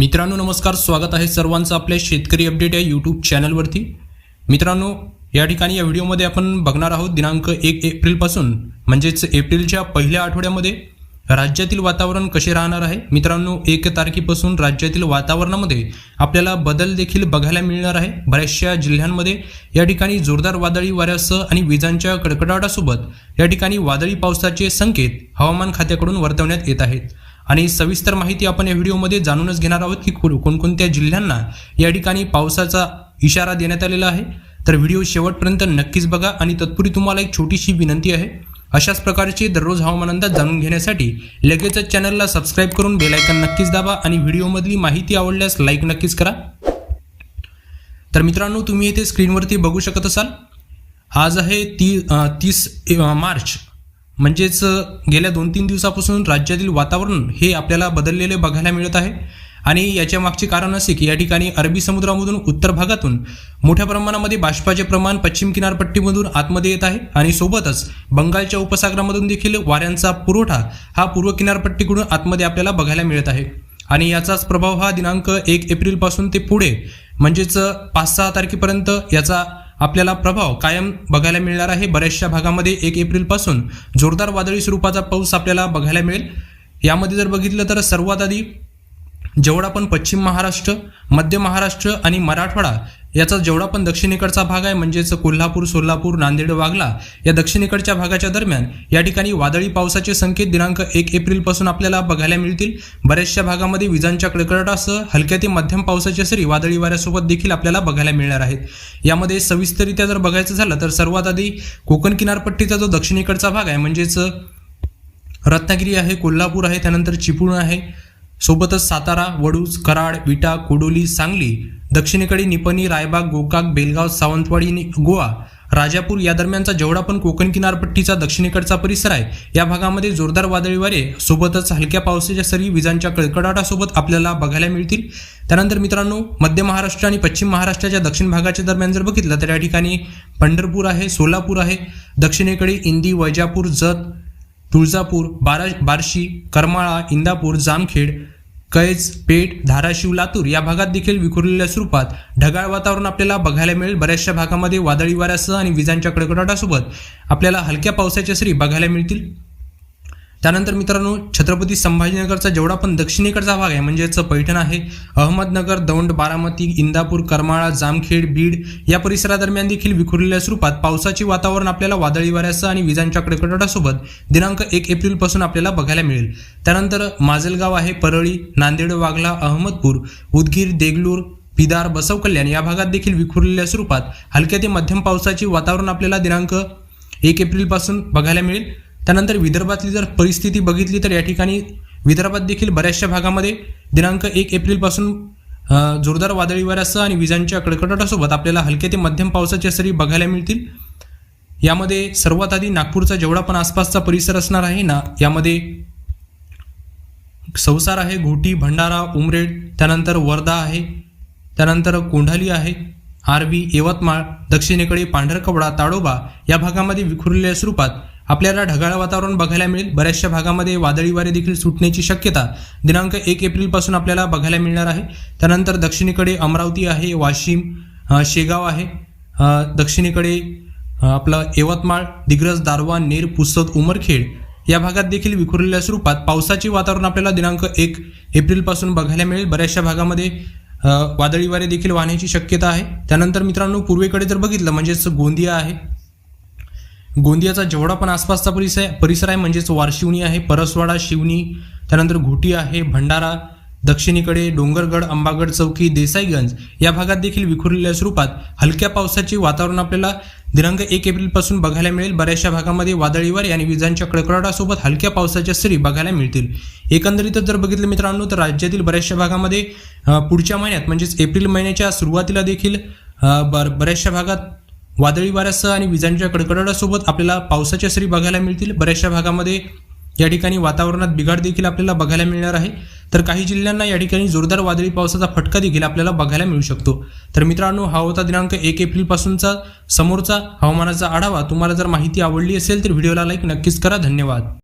मित्रांनो नमस्कार. स्वागत आहे सर्वांचं आपल्या शेतकरी अपडेट या यूट्यूब चॅनलवरती. मित्रांनो या ठिकाणी या व्हिडिओमध्ये आपण बघणार आहोत दिनांक एक एप्रिलपासून म्हणजेच एप्रिलच्या पहिल्या आठवड्यामध्ये राज्यातील वातावरण कसे राहणार आहे? मित्रांनो एक तारखेपासून राज्यातील वातावरणामध्ये आपल्याला बदल देखील बघायला मिळणार आहे. बऱ्याचशा जिल्ह्यांमध्ये या ठिकाणी जोरदार वादळी वाऱ्यासह आणि विजांच्या कडकडाटासोबत या ठिकाणी वादळी पावसाचे संकेत हवामान खात्याकडून वर्तवण्यात येत आहेत. आणि सविस्तर माहिती आपण या व्हिडिओमध्ये जाणूनच घेणार आहोत की कोणकोणत्या जिल्ह्यांना या ठिकाणी पावसाचा इशारा देण्यात आलेला आहे. तर व्हिडिओ शेवटपर्यंत नक्कीच बघा आणि तत्पूर्वी तुम्हाला एक छोटीशी विनंती आहे. अशाच प्रकारचे दररोज हवामान अंदाज जाणून घेण्यासाठी लगेचच चॅनलला सबस्क्राईब करून बेलायकन नक्कीच दाबा आणि व्हिडिओमधली माहिती आवडल्यास लाईक नक्कीच करा. तर मित्रांनो तुम्ही इथे स्क्रीनवरती बघू शकत असाल. आज आहे ती तीस मार्च. म्हणजेच गेल्या दोन तीन दिवसापासून राज्यातील वातावरण हे आपल्याला बदललेले बघायला मिळत आहे. आणि याच्या मागचे कारण असे की या ठिकाणी अरबी समुद्रामधून उत्तर भागातून मोठ्या प्रमाणामध्ये बाष्पाचे प्रमाण पश्चिम किनारपट्टीमधून आतमध्ये येत आहे. आणि सोबतच बंगालच्या उपसागरामधून देखील वाऱ्यांचा पुरवठा हा पूर्व किनारपट्टीकडून आतमध्ये आपल्याला बघायला मिळत आहे. आणि याचाच प्रभाव हा दिनांक एक एप्रिलपासून ते पुढे म्हणजेच पाच सहा तारखेपर्यंत याचा आपल्याला प्रभाव कायम बघायला मिळणार आहे. बऱ्याचशा भागामध्ये एक एप्रिलपासून जोरदार वादळी स्वरूपाचा पाऊस आपल्याला बघायला मिळेल. यामध्ये जर बघितलं तर सर्वात आधी जेवढा पण पश्चिम महाराष्ट्र मध्य महाराष्ट्र आणि मराठवाडा याचा जेवढा पण दक्षिणेकडचा भाग आहे म्हणजेच कोल्हापूर सोलापूर नांदेड वागला या दक्षिणेकडच्या भागाच्या दरम्यान या ठिकाणी वादळी पावसाचे संकेत दिनांक एक एप्रिलपासून आपल्याला बघायला मिळतील. बऱ्याचशा भागामध्ये विजांच्या कडकडाटासह हलक्या ते मध्यम पावसाच्या सरी वादळी वाऱ्यासोबत देखील आपल्याला बघायला मिळणार आहेत. यामध्ये सविस्तरित्या जर बघायचं झालं तर सर्वात आधी कोकण किनारपट्टीचा जो दक्षिणेकडचा भाग आहे म्हणजेच रत्नागिरी आहे कोल्हापूर आहे त्यानंतर चिपळूण आहे सोबतच सातारा वडूज कराड विटा कोडोली सांगली दक्षिणेकडे निपणी रायबाग गोकाक बेलगाव सावंतवाडी गोवा राजापूर या दरम्यानचा जेवढा पण कोकण किनारपट्टीचा दक्षिणेकडचा परिसर आहे या भागामध्ये जोरदार वादळी वारे सोबतच हलक्या पावसाच्या सरी विजांच्या कडकडाटासोबत आपल्याला बघायला मिळतील. त्यानंतर मित्रांनो मध्य महाराष्ट्र आणि पश्चिम महाराष्ट्राच्या दक्षिण भागाच्या दरम्यान जर बघितलं तर या ठिकाणी पंढरपूर आहे सोलापूर आहे दक्षिणेकडे इंदी वैजापूर जत तुळजापूर बारा बार्शी करमाळा इंदापूर जामखेड कैज पेठ धाराशिव लातूर या भागात देखील विखुरलेल्या स्वरूपात ढगाळ वातावरण आपल्याला बघायला मिळेल. बऱ्याचशा भागामध्ये वादळी वाऱ्यासह आणि विजांच्या कडकडाटासोबत आपल्याला हलक्या पावसाच्या सरी बघायला मिळतील. त्यानंतर मित्रांनो छत्रपती संभाजीनगरचा जेवढा पण दक्षिणेकडचा भाग आहे म्हणजेच पैठण आहे अहमदनगर दौंड बारामती इंदापूर करमाळा जामखेड बीड या परिसरादरम्यान देखील विखुरलेल्या स्वरूपात पावसाचे वातावरण आपल्याला वादळी वाऱ्यासह आणि विजांच्या कडकडाटासोबत दिनांक एक एप्रिलपासून आपल्याला बघायला मिळेल. त्यानंतर माजलगाव आहे परळी नांदेड वाघला अहमदपूर उदगीर देगलूर पिदार बसव कल्याण या भागात देखील विखुरलेल्या स्वरूपात हलक्या ते मध्यम पावसाचे वातावरण आपल्याला दिनांक एक एप्रिलपासून बघायला मिळेल. त्यानंतर विदर्भातली जर परिस्थिती बघितली तर या ठिकाणी विदर्भात देखील बऱ्याचशा भागामध्ये दिनांक एक एप्रिलपासून जोरदार वादळी वाऱ्यासह आणि विजांच्या कडकडाटासोबत आपल्याला हलक्या ते मध्यम पावसाच्या सरी बघायला मिळतील. यामध्ये सर्वात आधी नागपूरचा जेवढा पण आसपासचा परिसर असणार आहे ना यामध्ये संसार आहे घोटी भंडारा उमरेड त्यानंतर वर्धा आहे त्यानंतर कोंढाली आहे आरवी यवतमाळ दक्षिणेकडे पांढरकवडा ताडोबा या भागामध्ये विखुरलेल्या स्वरूपात आपल्याला ढगाळ वातावरण बघायला मिळेल. बऱ्याचशा भागामध्ये वादळी वारे देखील सुटण्याची शक्यता दिनांक एक एप्रिलपासून आपल्याला बघायला मिळणार आहे. त्यानंतर दक्षिणेकडे अमरावती आहे वाशिम शेगाव आहे. दक्षिणेकडे आपलं यवतमाळ दिग्रस दारवा नेर पुसद उमरखेड या भागात देखील विखुरलेल्या स्वरूपात पावसाचे वातावरण आपल्याला दिनांक एक एप्रिलपासून बघायला मिळेल. बऱ्याचशा भागामध्ये वादळी वारे देखील वाहण्याची शक्यता आहे. त्यानंतर मित्रांनो पूर्वेकडे जर बघितलं म्हणजेच गोंदिया आहे. गोंदियाचा जेवढा पण आसपासचा परिसर परिसर आहे म्हणजेच वारशिवणी आहे परसवाडा शिवणी त्यानंतर घोटी आहे भंडारा दक्षिणेकडे डोंगरगड अंबागड चौकी देसाईगंज या भागात देखील विखुरलेल्या स्वरूपात हलक्या पावसाचे वातावरण आपल्याला दिनांक एक एप्रिलपासून बघायला मिळेल. बऱ्याचशा भागामध्ये वादळी वारे आणि विजांच्या कडकडाटासोबत हलक्या पावसाच्या सरी बघायला मिळतील. एकंदरीतच जर बघितलं मित्रांनो तर राज्यातील बऱ्याचशा भागामध्ये पुढच्या महिन्यात म्हणजेच एप्रिल महिन्याच्या सुरुवातीला देखील बर बऱ्याचशा भागात वादळी वाऱ्यासह आणि विजांच्या कडकडाटासोबत आपल्याला पावसाच्या सरी बघायला मिळतील. बऱ्याचशा भागामध्ये या ठिकाणी वातावरणात बिघाड देखील आपल्याला बघायला मिळणार आहे. तर काही जिल्ह्यांना या ठिकाणी जोरदार वादळी पावसाचा फटका देखील आपल्याला बघायला मिळू शकतो. तर मित्रांनो हा होता दिनांक एक एप्रिलपासूनचा समोरचा हवामानाचा आढावा. तुम्हाला जर माहिती आवडली असेल तर व्हिडिओला लाईक नक्कीच करा. धन्यवाद.